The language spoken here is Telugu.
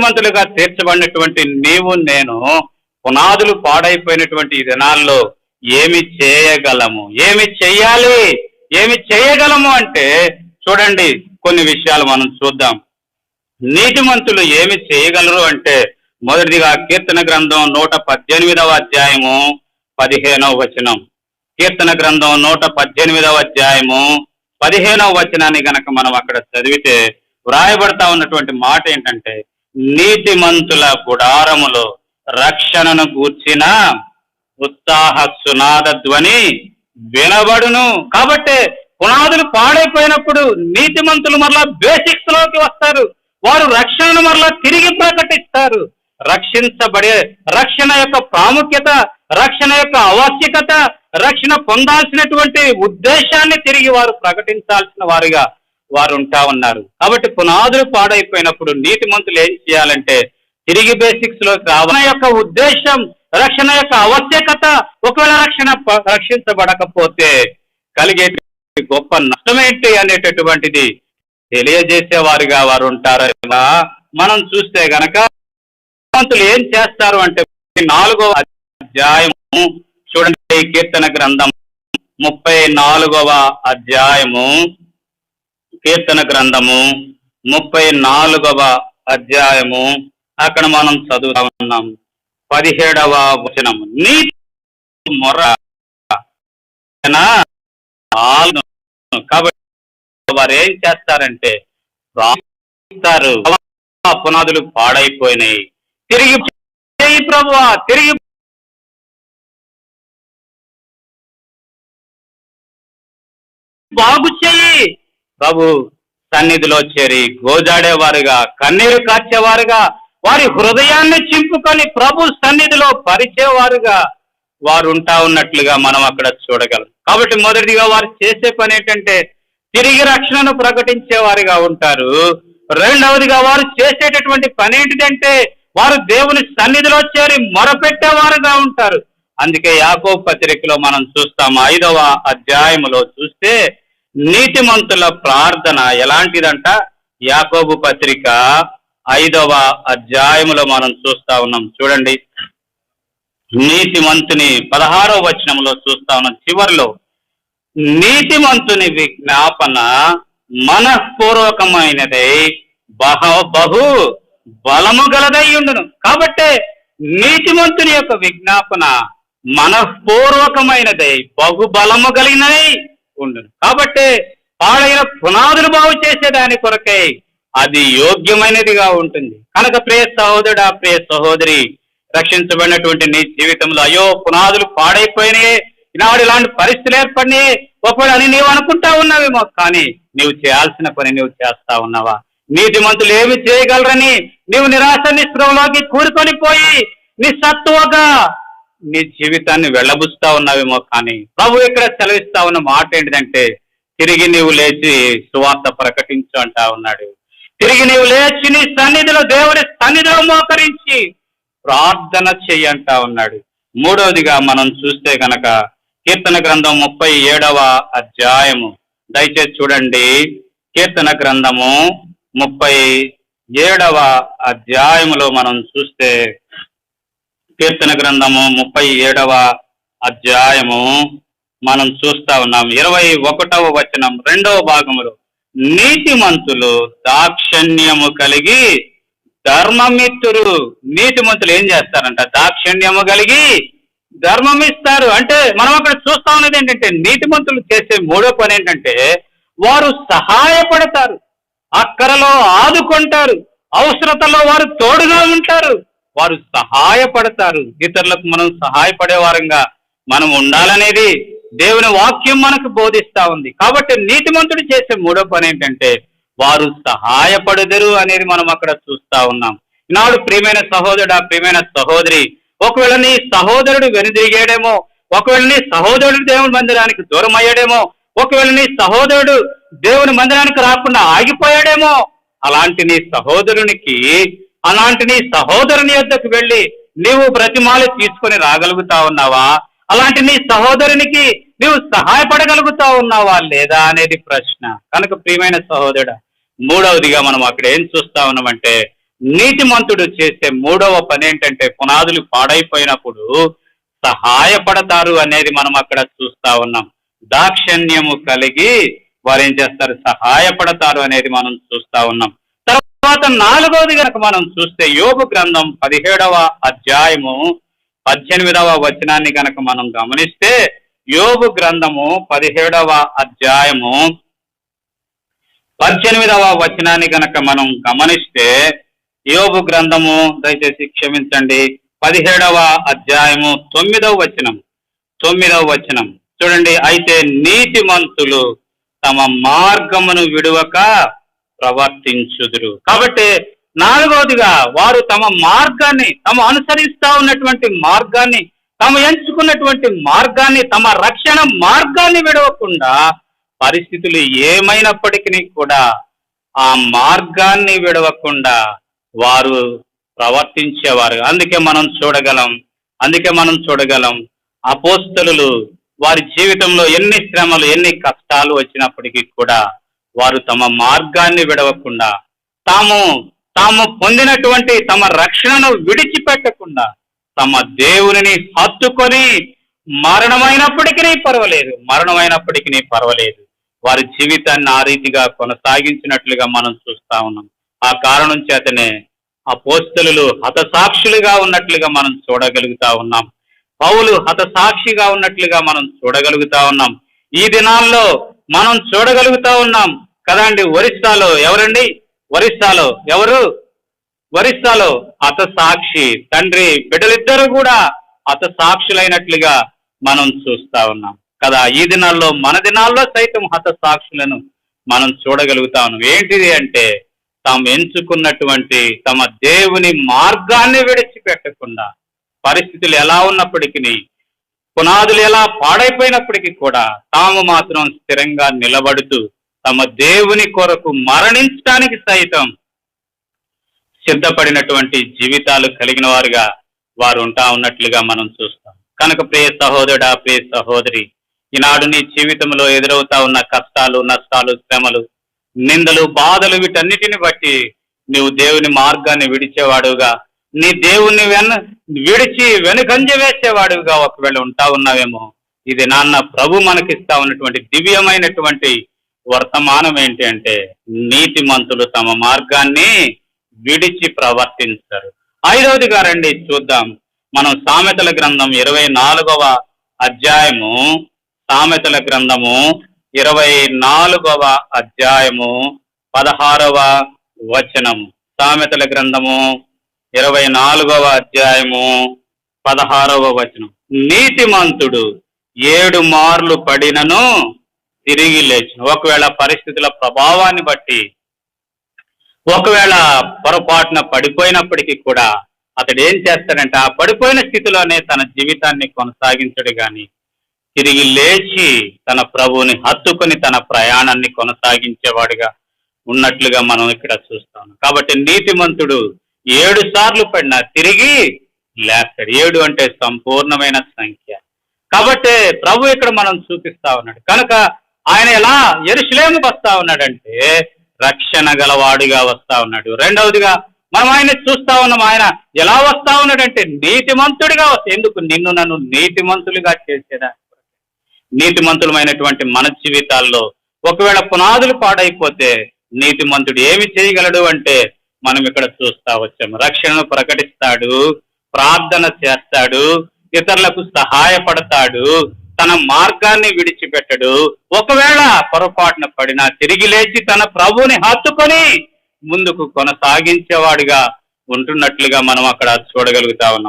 నీతిమంతులుగా తీర్చబడినటువంటి నీవు నేను పునాదులు పాడైపోయినటువంటి ఈ దినాల్లో ఏమి చేయగలము? ఏమి చెయ్యాలి? ఏమి చేయగలము అంటే చూడండి కొన్ని విషయాలు మనం చూద్దాం. నీతిమంతులు ఏమి చేయగలరు అంటే మొదటిదిగా కీర్తన గ్రంథం నూట పద్దెనిమిదవ అధ్యాయము పదిహేనవ వచనం. కీర్తన గ్రంథం నూట పద్దెనిమిదవ అధ్యాయము పదిహేనవ వచనాన్ని గనక మనం అక్కడ చదివితే వ్రాయబడతా ఉన్నటువంటి మాట ఏంటంటే నీతిమంతుల గుడారములో రక్షణను గూర్చిన ఉత్సాహ సునాద ధ్వని వినబడును. కాబట్టి పునాదులు పాడైపోయినప్పుడు నీతిమంతులు మరలా బేసిక్స్లోకి వస్తారు. వారు రక్షణను మరలా తిరిగి ప్రకటిస్తారు. రక్షించబడే రక్షణ యొక్క ప్రాముఖ్యత రక్షణ యొక్క ఆవశ్యకత రక్షణ పొందాల్సినటువంటి ఉద్దేశాన్ని తిరిగి వారు ప్రకటించాల్సిన వారుగా వారు ఉంటా ఉన్నారు కాబట్టి పునాదులు పాడైపోయినప్పుడు నీతిమంతులు ఏం చేయాలంటే తిరిగి బేసిక్స్లోకి రావడం యొక్క ఉద్దేశం రక్షణ యొక్క ఆవశ్యకత ఒకవేళ రక్షణ రక్షించబడకపోతే కలిగే గొప్ప నష్టం ఏంటి అనేటటువంటిది తెలియజేసే వారిగా వారు ఉంటారు మనం చూస్తే గనక నీతిమంతులు ఏం చేస్తారు అంటే నాలుగవ అధ్యాయము చూడండి కీర్తన గ్రంథం ముప్పై నాలుగవ అధ్యాయము. కీర్తన గ్రంథము ముప్పై నాలుగవ అధ్యాయము. అక్కడ మనం చదువుతా ఉన్నాం. పదిహేడవ వచనము. నీ మొర కాబట్టి వారు ఏం చేస్తారంటే రాస్తారు పునాదులు పాడైపోయినాయి. తిరిగి చేయి ప్రభువా తిరిగి బాగు చెయ్యి. ప్రభు సన్నిధిలో చేరి గోజాడేవారుగా కన్నీరు కార్చేవారుగా వారి హృదయాన్ని చింపుకొని ప్రభు సన్నిధిలో పరిచేవారుగా వారు ఉంటా ఉన్నట్లుగా మనం అక్కడ చూడగలం. కాబట్టి మొదటిగా వారు చేసే పని ఏంటంటే తిరిగి రక్షణను ప్రకటించేవారుగా ఉంటారు. రెండవదిగా వారు చేసేటటువంటి పని ఏంటిదంటే వారు దేవుని సన్నిధిలో చేరి మొరపెట్టేవారుగా ఉంటారు. అందుకే యాకో పత్రికలో మనం చూస్తాం ఐదవ అధ్యాయములో చూస్తే నీతిమంతుల ప్రార్థన ఎలాంటిదంట? యాకోబు పత్రిక ఐదవ అధ్యాయములో మనం చూస్తా ఉన్నాం. చూడండి. నీతిమంతుని పదహారవ వచనంలో చూస్తా ఉన్నాం. చివరిలో నీతిమంతుని విజ్ఞాపన మనఃపూర్వకమైనదై బహ బహు బలము గలదై ఉండను. కాబట్టే నీతిమంతుని యొక్క విజ్ఞాపన మనఃపూర్వకమైనదై బహు బలము ఉండును. కాబట్టి పాడైన పునాదులు బాగు చేసేదాని కొరకై అది యోగ్యమైనదిగా ఉంటుంది. కనుక ప్రియ సహోదరుడా ప్రియ సహోదరి రక్షించబడినటువంటి నీ జీవితంలో అయ్యో పునాదులు పాడైపోయినాయి. ఈనాడు ఇలాంటి పరిస్థితులు ఏర్పడినాయి. ఒకవేళ అని నీవు అనుకుంటా ఉన్నావేమో కానీ నీవు చేయాల్సిన పని నీవు చేస్తా ఉన్నావా? నీతిమంతులు ఏమి చేయగలరని నీవు నిరాశ నిస్పృహలోకి కూరుకొని పోయి నిస్సత్తువగా నీ జీవితాన్ని వెళ్ళబుస్తా ఉన్నావేమో కానీ ప్రభు ఇక్కడ సెలవిస్తా ఉన్న మాట ఏంటిదంటే తిరిగి నీవు లేచి సువార్త ప్రకటించు అంటా ఉన్నాడు. తిరిగి నీవు లేచి నీ సన్నిధిలో దేవుడి సన్నిధిలో మోకరించి ప్రార్థన చెయ్యంటా ఉన్నాడు. మూడవదిగా మనం చూస్తే గనక కీర్తన గ్రంథం ముప్పై ఏడవ అధ్యాయము. దయచేసి చూడండి. కీర్తన గ్రంథము ముప్పై ఏడవ అధ్యాయములో మనం చూస్తే కీర్తన గ్రంథము ముప్పై ఏడవ అధ్యాయము మనం చూస్తా ఉన్నాం. ఇరవై ఒకటవ వచనం రెండవ భాగములో నీతిమంతులు దాక్షణ్యము కలిగి ధర్మమిత్తురు. నీతిమంతులు ఏం చేస్తారంట? దాక్షణ్యము కలిగి ధర్మం ఇస్తారు అంటే మనం అక్కడ చూస్తా ఉన్నది ఏంటంటే నీతిమంతులు చేసే మూడో పని ఏంటంటే వారు సహాయపడతారు అక్కరలో ఆదుకుంటారు అవసరతలో వారు తోడుగా ఉంటారు. వారు సహాయపడతారు. ఇతరులకు మనం సహాయపడే వారంగా మనం ఉండాలనేది దేవుని వాక్యం మనకు బోధిస్తా ఉంది. కాబట్టి నీతిమంతుడు చేసే మూడో పని ఏంటంటే వారు సహాయపడదరు అనేది మనం అక్కడ చూస్తా ఉన్నాం. ఈనాడు ప్రియమైన సహోదరుడు ప్రియమైన సహోదరి ఒకవేళ నీ సహోదరుడు వెనుదిరిగాడేమో ఒకవేళ నీ సహోదరుడు దేవుని మందిరానికి దూరం అయ్యాడేమో ఒకవేళ నీ సహోదరుడు దేవుని మందిరానికి రాకుండా ఆగిపోయాడేమో అలాంటి నీ సహోదరునికి అలాంటి నీ సహోదరుని యొద్దకు వెళ్ళి నీవు బ్రతిమాలి తీసుకొని రాగలుగుతా ఉన్నావా? అలాంటి నీ సహోదరునికి నీవు సహాయపడగలుగుతా ఉన్నావా లేదా అనేది ప్రశ్న. కనుక ప్రియమైన సహోదరుడు మూడవదిగా మనం అక్కడ ఏం చూస్తా ఉన్నామంటే నీతిమంతుడు చేసే మూడవ పని ఏంటంటే పునాదులు పాడైపోయినప్పుడు సహాయపడతారు అనేది మనం అక్కడ చూస్తా ఉన్నాం. దాక్షణ్యము కలిగి వారు ఏం చేస్తారు? సహాయపడతారు అనేది మనం చూస్తా ఉన్నాం. తర్వాత నాలుగవది కనుక మనం చూస్తే యోగు గ్రంథం పదిహేడవ అధ్యాయము పద్దెనిమిదవ వచనాన్ని కనుక మనం గమనిస్తే యోగు గ్రంథము పదిహేడవ అధ్యాయము పద్దెనిమిదవ వచనాన్ని గనక మనం గమనిస్తే యోగు గ్రంథము దయచేసి క్షమించండి పదిహేడవ అధ్యాయము తొమ్మిదవ వచనం తొమ్మిదవ వచనం. చూడండి అయితే నీతిమంతులు తమ మార్గమును విడువక ప్రవర్తించుదురు. కాబట్టి నాలుగవదిగా వారు తమ మార్గాన్ని తమ అనుసరిస్తా ఉన్నటువంటి మార్గాన్ని తాము ఎంచుకున్నటువంటి మార్గాన్ని తమ రక్షణ మార్గాన్ని విడవకుండా పరిస్థితులు ఏమైనప్పటికీ కూడా ఆ మార్గాన్ని విడవకుండా వారు ప్రవర్తించేవారు. అందుకే మనం చూడగలం అందుకే మనం చూడగలం అపోస్తలు వారి జీవితంలో ఎన్ని శ్రమలు ఎన్ని కష్టాలు వచ్చినప్పటికీ కూడా వారు తమ మార్గాన్ని విడవకుండా తాము తాము పొందినటువంటి తమ రక్షణను విడిచిపెట్టకుండా తమ దేవుని హత్తుకొని మరణమైనప్పటికీ పర్వాలేదు మరణమైనప్పటికీ పర్వాలేదు. వారి జీవితాన్ని ఆ రీతిగా కొనసాగించినట్లుగా మనం చూస్తా ఉన్నాం. ఆ కారణం చేతనే ఆ పోస్తలు హతసాక్షులుగా ఉన్నట్లుగా మనం చూడగలుగుతా ఉన్నాం. పౌలు హతసాక్షిగా ఉన్నట్లుగా మనం చూడగలుగుతా ఉన్నాం. ఈ దినాల్లో మనం చూడగలుగుతా ఉన్నాం. కదా అండి ఒరిస్సాలో ఎవరండి? ఒరిస్సాలో ఎవరు? ఒరిస్సాలో హతసాక్షి తండ్రి బిడ్డలిద్దరూ కూడా అత సాక్షులైనట్లుగా మనం చూస్తా ఉన్నాం. కదా ఈ దినాల్లో మన దినాల్లో సైతం హత సాక్షులను మనం చూడగలుగుతా ఉన్నాం. ఏంటిది అంటే తాము ఎంచుకున్నటువంటి తమ దేవుని మార్గాన్ని విడిచిపెట్టకుండా పరిస్థితులు ఎలా ఉన్నప్పటికీ పునాదులు ఎలా పాడైపోయినప్పటికీ కూడా తాము మాత్రం స్థిరంగా నిలబడుతూ తమ దేవుని కొరకు మరణించడానికి సైతం సిద్ధపడినటువంటి జీవితాలు కలిగిన వారుగా వారు ఉంటా ఉన్నట్లుగా మనం చూస్తాం. కనుక ప్రియ సహోదరుడా ప్రియ సహోదరి ఈనాడు నీ జీవితంలో ఎదురవుతా ఉన్న కష్టాలు నష్టాలు శ్రమలు నిందలు బాధలు వీటన్నిటిని బట్టి నీవు దేవుని మార్గాన్ని విడిచేవాడుగా నీ దేవుణ్ణి వెన విడిచి వెనుకంజ వేసేవాడుగా ఒకవేళ ఉంటా ఉన్నావేమో. ఇది నాన్న ప్రభు మనకిస్తా ఉన్నటువంటి దివ్యమైనటువంటి వర్తమానం ఏంటి అంటే నీతిమంతులు తమ మార్గాన్ని విడిచి ప్రవర్తించరు. ఐదవదిగా రండి చూద్దాం. మనం సామెతల గ్రంథం ఇరవై నాలుగవ అధ్యాయము సామెతల గ్రంథము ఇరవై నాలుగవ అధ్యాయము పదహారవ వచనము. సామెతల గ్రంథము ఇరవై నాలుగవ అధ్యాయము పదహారవ వచనం. నీతిమంతుడు ఏడు మార్లు పడినను తిరిగి లేచిన. ఒకవేళ పరిస్థితుల ప్రభావాన్ని బట్టి ఒకవేళ పొరపాటున పడిపోయినప్పటికీ కూడా అతడు ఏం చేస్తాడంటే ఆ పడిపోయిన స్థితిలోనే తన జీవితాన్ని కొనసాగించడు గాని తిరిగి లేచి తన ప్రభువుని హత్తుకొని తన ప్రయాణాన్ని కొనసాగించేవాడుగా ఉన్నట్లుగా మనం ఇక్కడ చూస్తాం కాబట్టి నీతిమంతుడు ఏడు సార్లు పడినా తిరిగి లేస్తాడు. ఏడు అంటే సంపూర్ణమైన సంఖ్య. కాబట్టి ప్రభు ఇక్కడ మనం చూపిస్తా ఉన్నాడు. కనుక ఆయన ఎలా ఎరుసలేముకి వస్తా ఉన్నాడంటే రక్షణ గలవాడుగా వస్తా ఉన్నాడు. రెండవదిగా మనం ఆయన చూస్తా ఉన్నాం. ఆయన ఎలా వస్తా ఉన్నాడంటే నీతిమంతుడిగా వస్తా ఎందుకు? నిన్ను నన్ను నీతిమంతులుగా చేసేదా నీతిమంతులమైనటువంటి మన జీవితాల్లో ఒకవేళ పునాదులు పాడైపోతే నీతిమంతుడు ఏమి చేయగలడు అంటే మనం ఇక్కడ చూస్తా వచ్చాము. రక్షణను ప్రకటిస్తాడు ప్రార్థన చేస్తాడు ఇతరులకు సహాయపడతాడు తన మార్గాన్ని విడిచిపెట్టడు. ఒకవేళ పొరపాటున పడినా తిరిగి లేచి తన ప్రభుని హత్తుకొని ముందుకు కొనసాగించేవాడిగా ఉంటున్నట్లుగా మనం అక్కడ చూడగలుగుతా ఉన్నాం.